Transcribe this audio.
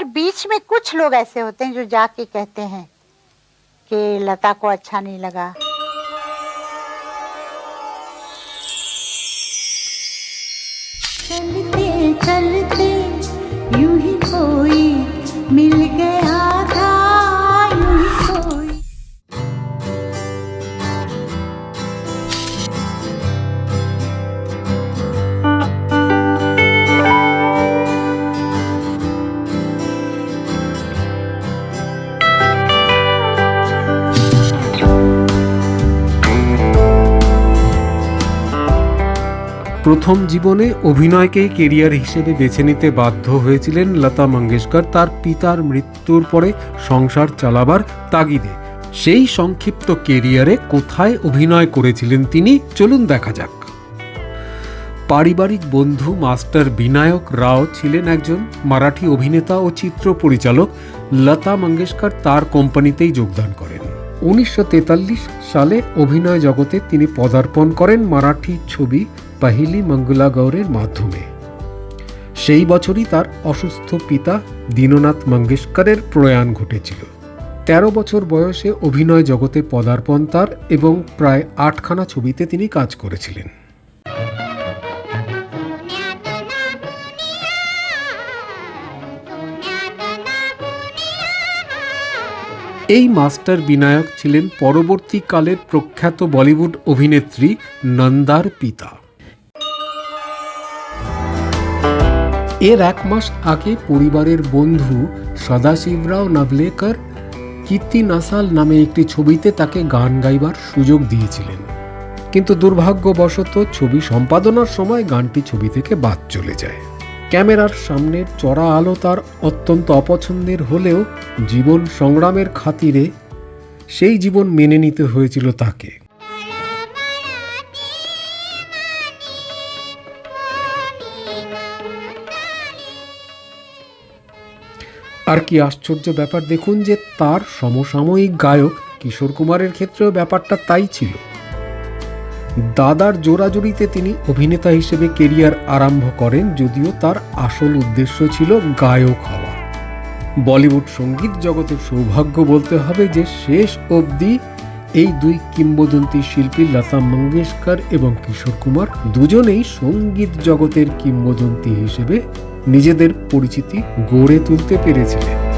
पर बीच में कुछ लोग ऐसे होते हैं जो जाके कहते हैं कि लता को अच्छा नहीं लगा। चलते चलते, यूँ ही कोई मिल गया। প্রথম জীবনে অভিনয়কেই কেরিয়ার হিসেবে বেছে নিতে বাধ্য হয়েছিলেন লতা মঙ্গেশকর। তার পিতার মৃত্যুর পরে সংসার চালাবার তাগিদে। সেই সংক্ষিপ্ত কেরিয়ারে কোথায় অভিনয় করেছিলেন তিনি চলুন দেখা যাক। পারিবারিক বন্ধু মাস্টার বিনায়ক রাও ছিলেন একজন মারাঠি অভিনেতা ও চিত্র পরিচালক। লতা মঙ্গেশকর তার কোম্পানিতেই যোগদান করেন। উনিশশো তেতাল্লিশ সালে অভিনয় জগতে তিনি পদার্পণ করেন মারাঠি ছবি পাহিলি মঙ্গলা গৌরের মাধ্যমে। সেই বছরই তার অসুস্থ পিতা দীননাথ মঙ্গেশকরের প্রয়াণ ঘটেছিল। তেরো বছর বয়সে অভিনয় জগতে পদার্পণ তার এবং প্রায় আটখানা ছবিতে তিনি কাজ করেছিলেন। এই মাস্টার বিনায়ক ছিলেন পরবর্তীকালের প্রখ্যাত বলিউড অভিনেত্রী নন্দার পিতা। এর এক মাস আগে পরিবারের বন্ধু সদাশিবরাও নাভলেকর কীর্তি নাসাল নামে একটি ছবিতে তাকে গান গাইবার সুযোগ দিয়েছিলেন কিন্তু দুর্ভাগ্যবশত ছবি সম্পাদনার সময় গানটি ছবি থেকে বাদ চলে যায় ক্যামেরার সামনের চড়া আলো তার অত্যন্ত অপছন্দের হলেও জীবন সংগ্রামের খাতিরে সেই জীবন মেনে নিতে হয়েছিল তাকে আর কি আশ্চর্য ব্যাপার দেখুন যে তার সমসাময়িক গায়ক কিশোর কুমারের ক্ষেত্রেও ব্যাপারটা তাই ছিল। দাদার জোড়াজুড়িতে তিনি অভিনেতা হিসেবে কেরিয়ার আরম্ভ করেন যদিও তার আসল উদ্দেশ্য ছিল গায়ক হওয়া। বলিউড সংগীত জগতের সৌভাগ্য বলতে হবে যে শেষ অবধি এই দুই কিংবদন্তি শিল্পী লতা মঙ্গেশকর এবং কিশোর কুমার দুজনেই সংগীত জগতের কিংবদন্তি হিসেবে নিজেদের পরিচিতি গড়ে তুলতে পেরেছিলেন।